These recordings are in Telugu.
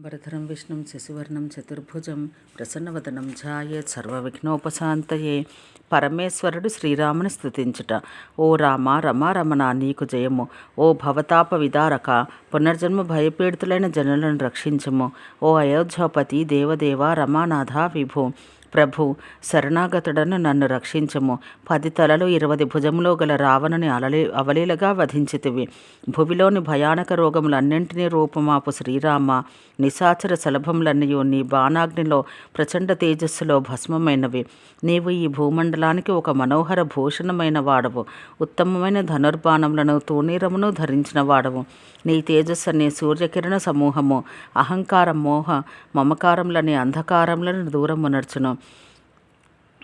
భరధరం విష్ణుం శశివర్ణం చతుర్భుజం ప్రసన్నవదనం ఝాయేత్ సర్వవిఘ్నోపశాంతయే. పరమేశ్వరుడు శ్రీరాముని స్థుతించుట ఓ రామ రమ రమణ నీకు జయము. ఓ భవతాప విదారక పునర్జన్మ భయపీడితులైన జనులను రక్షించము. ఓ అయోధ్యాపతి దేవదేవ రమానాథ విభు. ప్రభు శరణాగతుడను నన్ను రక్షించము. పది తలలు ఇరవది భుజములో గల రావణుని అలలి అవలీలగా వధించితివి. భువిలోని భయానక రోగములన్నింటినీ రూపమాపు శ్రీరామ. నిశాచర శలభములన్నయు నీ బాణాగ్నిలో ప్రచండ తేజస్సులో భస్మమైనవి. నీవు ఈ భూమండలానికి ఒక మనోహర భూషణమైన వాడవు. ఉత్తమమైన ధనుర్బాణములను తూణీరమును ధరించిన వాడవు. నీ తేజస్సు అనే సూర్యకిరణ సమూహము. అహంకార మోహ మమకారములని అంధకారములను దూరమునర్చును.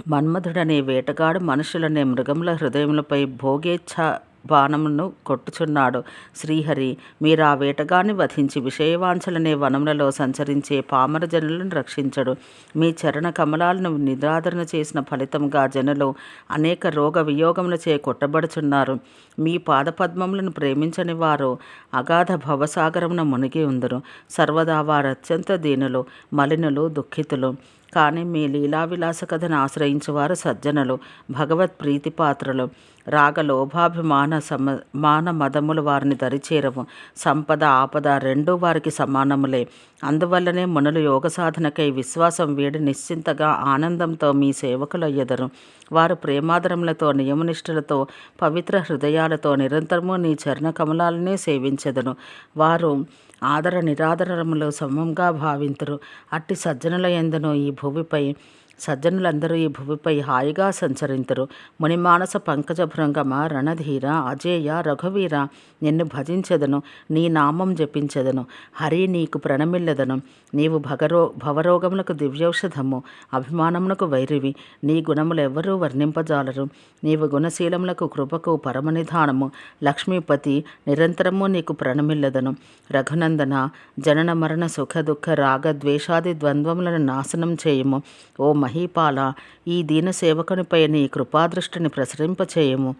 మన్మధుడనే వేటగాడు మనుషులనే మృగముల హృదయములపై భోగేచ్ఛ బాణమును కొట్టుచున్నాడు. శ్రీహరి మీరు ఆ వేటగాన్ని వధించి విషయవాంఛలనే వనములలో సంచరించే పామర జనులను రక్షించడు. మీ చరణ కమలాలను నిరాదరణ చేసిన ఫలితంగా జనులు అనేక రోగ వియోగములచే కొట్టబడుచున్నారు. మీ పాదపద్మములను ప్రేమించని వారు అగాధ భవసాగరమున మునిగి ఉందరు. సర్వదా వారు అత్యంత దీనులు మలినులు దుఃఖితులు. కానీ మీ లీలా విలాస కథను ఆశ్రయించేవారు సజ్జనులు భగవత్ ప్రీతిపాత్రులు. రాగ లోభాభిమాన సమ మాన మదములు వారిని దరిచేరవు. సంపద ఆపద రెండూ వారికి సమానములే. అందువల్లనే మునులు యోగ సాధనకై విశ్వాసం వీడి నిశ్చింతగా ఆనందంతో మీ సేవకులు ఎదరు. వారు ప్రేమాదరములతో నియమనిష్ఠులతో పవిత్ర హృదయాలతో నిరంతరము నీ చరణ కమలాలనే సేవించెదను. వారు ఆదర నిరాదరములు సమంగా భావింతురు. అట్టి సజ్జనుల ఎందును ఈ భూమిపై సజ్జనులందరూ ఈ భూమిపై హాయిగా సంచరింతురు. మునిమానస పంకజ భృంగమ రణధీర అజేయ రఘువీర నిన్ను భజించెదను నీ నామం జపించెదను హరి నీకు ప్రణమిల్లదను. నీవు భగరో భవరోగములకు దివ్యౌషధము అభిమానమునకు వైరివి నీ గుణములు ఎవ్వరూ వర్ణింపజాలరు. నీవు గుణశీలములకు కృపకు పరమనిధానము లక్ష్మీపతి నిరంతరము నీకు ప్రణమిల్లదను. రఘునందన జనన మరణ సుఖ దుఃఖ రాగ ద్వేషాది ద్వంద్వములను నాశనం చేయము. ఓ మహీపాల ఈ దీన సేవకునిపై నీ కృపాదృష్టిని ప్రసరింపచేయము.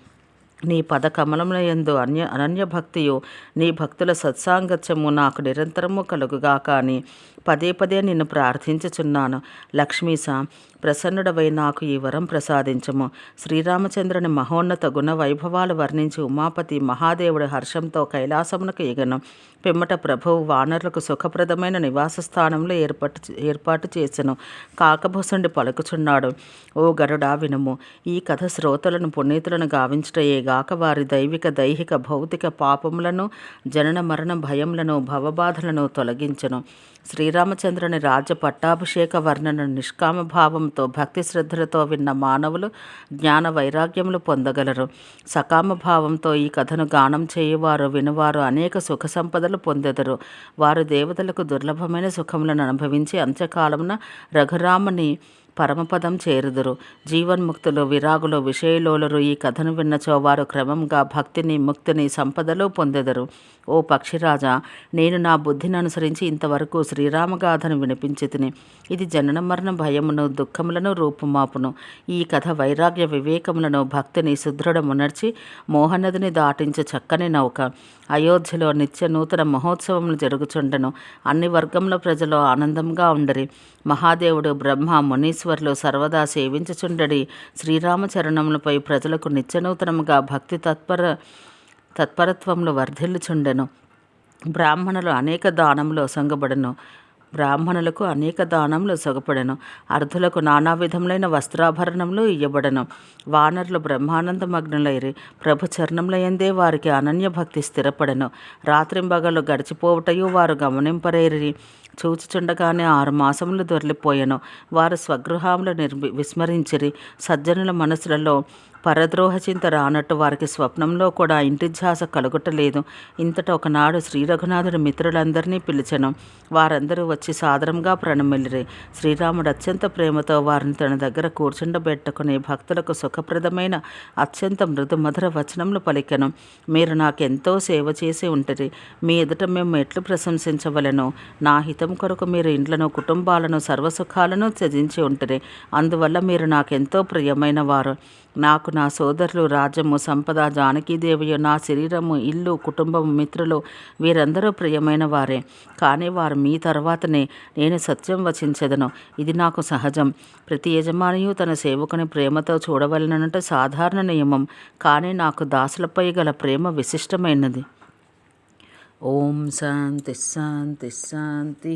నీ పద ఎందు అన్య అనన్య భక్తియు నీ భక్తుల సత్సాంగత్యము నాకు నిరంతరము కలుగుగా కానీ పదే పదే నిన్ను ప్రార్థించుచున్నాను. లక్ష్మీస ప్రసన్నుడవై నాకు ఈ వరం ప్రసాదించము. శ్రీరామచంద్రుని మహోన్నత గుణ వైభవాలు వర్ణించి ఉమాపతి మహాదేవుడి హర్షంతో కైలాసమునకు ఎగను. పిమ్మట ప్రభువు వానరులకు సుఖప్రదమైన నివాస స్థానంలో ఏర్పాటు ఏర్పాటు చేసెను. కాకభూసుండి పలుకుచున్నాడు. ఓ గరుడా వినము ఈ కథ శ్రోతలను పునీతులను గావించటయే గాక వారి దైవిక దైహిక భౌతిక పాపములను జనన మరణ భయములను భవబాధలను తొలగించను. శ్రీరామచంద్రుని రాజ్య పట్టాభిషేక వర్ణన నిష్కామ భావంతో భక్తి శ్రద్ధలతో విన్న మానవులు జ్ఞాన వైరాగ్యములు పొందగలరు. సకామ భావంతో ఈ కథను గానం చేయువారు వినువారు అనేక సుఖ సంపదలు పొందెదరు. వారు దేవతలకు దుర్లభమైన సుఖములను అనుభవించి అంత్యకాలమున రఘురాముని పరమపదం చేరుదురు. జీవన్ముక్తులు విరాగులు విషయలోలురు ఈ కథను విన్నచో వారు క్రమంగా భక్తిని ముక్తిని సంపదలు పొందెదరు. ఓ పక్షిరాజా నేను నా బుద్ధిని అనుసరించి ఇంతవరకు శ్రీరామగాథను వినిపించి తిని ఇది జనన మరణ భయమును దుఃఖములను రూపుమాపును. ఈ కథ వైరాగ్య వివేకములను భక్తిని సుదృఢమునర్చి మోహనదిని దాటించే చక్కని నౌక. అయోధ్యలో నిత్య నూతన మహోత్సవములు జరుగుచుండెను. అన్ని వర్గముల ప్రజలు ఆనందంగా ఉండరి. మహాదేవుడు బ్రహ్మ మునీశ్వరులు సర్వదా సేవించుచుండడి. శ్రీరామచరణములపై ప్రజలకు నిత్యనూతనముగా భక్తి తత్పర తత్పరత్వములు వర్ధిల్లుచుండెను. బ్రాహ్మణులు అనేక దానములు సంగబడను. బ్రాహ్మణులకు అనేక దానములు సొగపడను. అర్ధులకు నానా విధములైన వస్త్రాభరణములు ఇయ్యబడను. వానరులు బ్రహ్మానందమగ్నులైరి ప్రభు చరణములయందే వారికి అనన్య భక్తి స్థిరపడను. రాత్రింబగలు గడిచిపోవటయు వారు గమనింపరేరి చూచుచుండగానే ఆరు మాసములు దొరిలిపోయెను. వారు స్వగృహములు నిర్మి విస్మరించిరి. సజ్జనుల మనసులలో పరద్రోహ చింత రానట్టు వారికి స్వప్నంలో కూడా ఇంటి ధ్యాస కలుగుటలేదు. ఇంతట ఒకనాడు శ్రీ రఘునాథుడి మిత్రులందరినీ పిలిచెను. వారందరూ వచ్చి సాదరంగా ప్రణమిల్లిరి. శ్రీరాముడు అత్యంత ప్రేమతో వారిని తన దగ్గర కూర్చుండబెట్టుకుని భక్తులకు సుఖప్రదమైన అత్యంత మృదు మధుర వచనములు పలికెను. మీరు నాకెంతో సేవ చేసి ఉంటుంది మీ ఎదుట మేము ఎట్లు ప్రశంసించవలను? నా హితం కొరకు మీరు ఇండ్లను కుటుంబాలను సర్వసుఖాలను త్యజించి ఉంటుంది అందువల్ల మీరు నాకెంతో ప్రియమైన వారు. నాకు నా సోదరులు రాజ్యము సంపద జానకీదేవియు నా శరీరము ఇల్లు కుటుంబము మిత్రులు వీరందరూ ప్రియమైన వారే. కానీ వారు మీ తర్వాతనే నేను సత్యం వచించదను. ఇది నాకు సహజం. ప్రతి యజమానియు తన సేవకుని ప్రేమతో చూడవలనంటే సాధారణ నియమం. కానీ నాకు దాసులపై గల ప్రేమ విశిష్టమైనది. ఓం శాంతి శాంతి శాంతి.